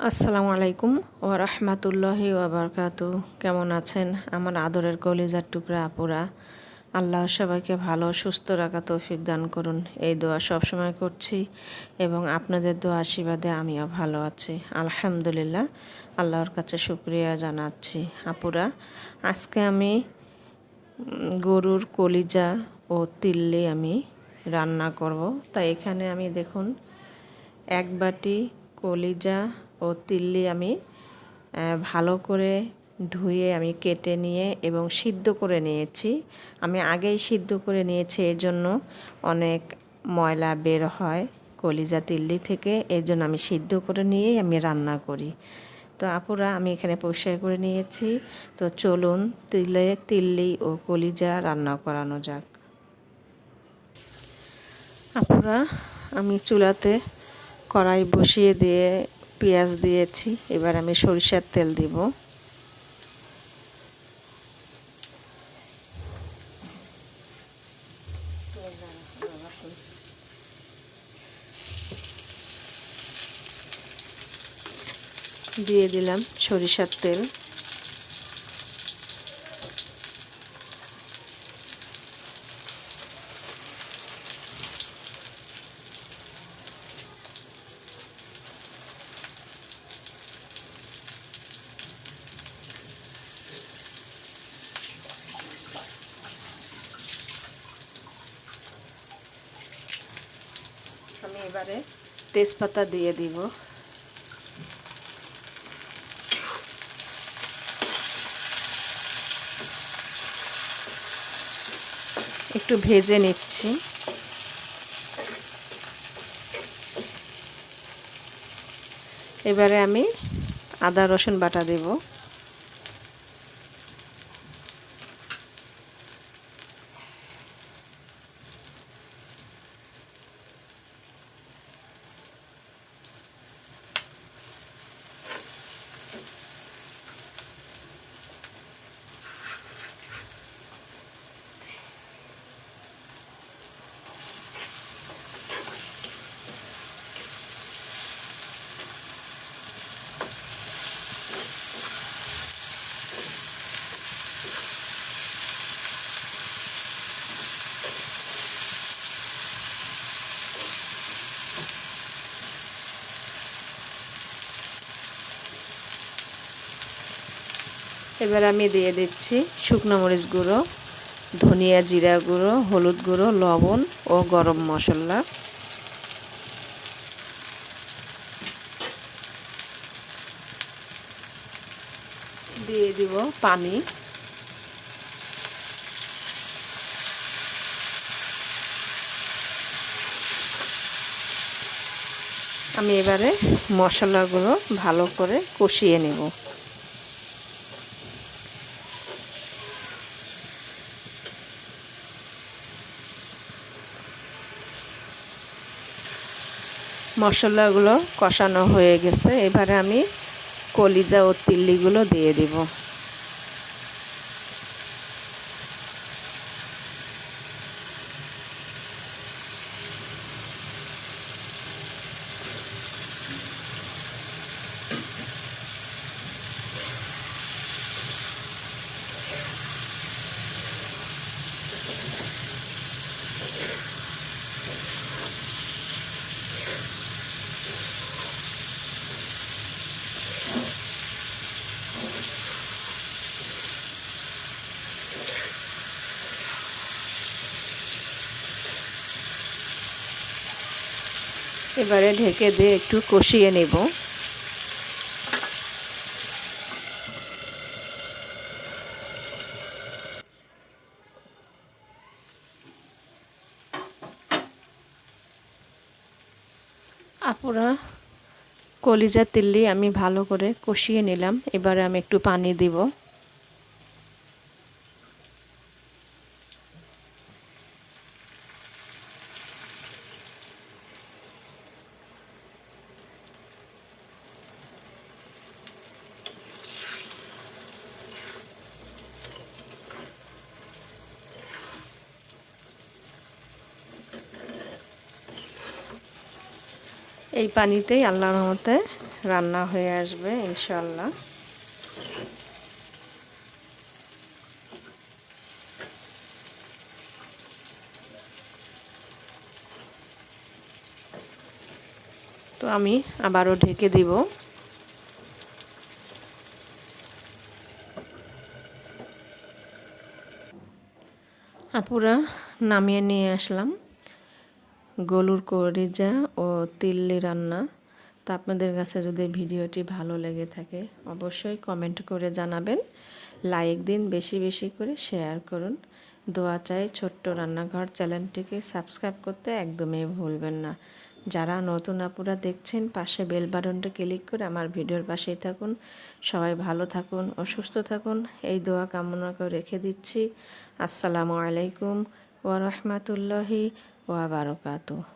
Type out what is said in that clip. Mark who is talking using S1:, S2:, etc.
S1: আসসালামু আলাইকুম ও রহমাতুল্লাহি ওবরকাত কেমন আছেন? আমার আদরের কলিজার টুকরা আপুরা। আল্লাহ সবাইকে ভালো সুস্থ রাখা তৌফিক দান করুন। এই দোয়া সবসময় করছি এবং আপনাদের দোয়া আশীর্বাদে আমিও ভালো আছি। আলহামদুলিল্লাহ, আল্লাহর কাছে শুক্রিয়া জানাচ্ছি। আপুরা, আজকে আমি গরুর কলিজা ও তিল্লি আমি রান্না করব। তাই এখানে আমি দেখুন, এক বাটি কলিজা ও তিল্লি আমি ভালো করে ধুয়ে আমি কেটে নিয়ে এবং সিদ্ধ করে নিয়েছি। আমি আগেই সিদ্ধ করে নিয়েছি, এর জন্য অনেক ময়লা বের হয় কলিজা তিল্লি থেকে, এর জন্য আমি সিদ্ধ করে নিয়েই আমি রান্না করি। তো আপুরা, আমি এখানে পরিষ্কার করে নিয়েছি। তো চলুন তিলে, তিল্লি ও কলিজা রান্না করানো যাক। আপুরা, আমি চুলাতে কড়াই বসিয়ে দিয়ে পেঁয়াজ দিয়েছি এবার আমি সরিষার তেল দিব। দিয়ে দিলাম সরিষার তেল। আমি এবারে তেজপাতা দিয়ে দিব। একটু ভেজে নিচ্ছি। এবারে আমি আদা রসুন বাটা দেবো। এবার আমি দিয়ে দিচ্ছি শুকনো মরিচ গুঁড়ো, ধনিয়া জিরা গুঁড়ো, হলুদ গুঁড়ো, লবণ ও গরম মশলা। দিয়ে দিব পানি। আমি এবারে মশলাগুলো ভালো করে কষিয়ে নেব। মশলাগুলো কষানো হয়ে গেছে। এবারে আমি কলিজা ও তিল্লিগুলো দিয়ে দিব। এবারে ঢেকে দিয়ে একটু কষিয়ে নেব। আপুরা, কলিজা তিল্লি আমি ভালো করে কষিয়ে নিলাম। এবারে আমি একটু পানি দিব। এই পানিতেই আল্লাহর রহমতে রান্না হয়ে আসবে ইনশাল্লাহ তো আমি আবারও ঢেকে দিব। আপুরা নামিয়ে নিয়ে আসলাম। গলুর করিজা ও তিল্লি রান্না, তো আপনাদের কাছে যদি ভিডিওটি ভালো লেগে থাকে, অবশ্যই কমেন্ট করে জানাবেন। লাইক দিন বেশি বেশি করে শেয়ার করুন। দোয়া চাই ছোট্ট রান্নাঘর চ্যানেলটিকে সাবস্ক্রাইব করতে একদমই ভুলবেন না। যারা নতুন আপুরা দেখছেন, পাশে বেল বাটনটা ক্লিক করে আমার ভিডিওর পাশেই থাকুন। সবাই ভালো থাকুন ও সুস্থ থাকুন। এই দোয়া কামনা করে রেখে দিচ্ছি। আসসালামু আলাইকুম ওয়া বারাকাতুহু।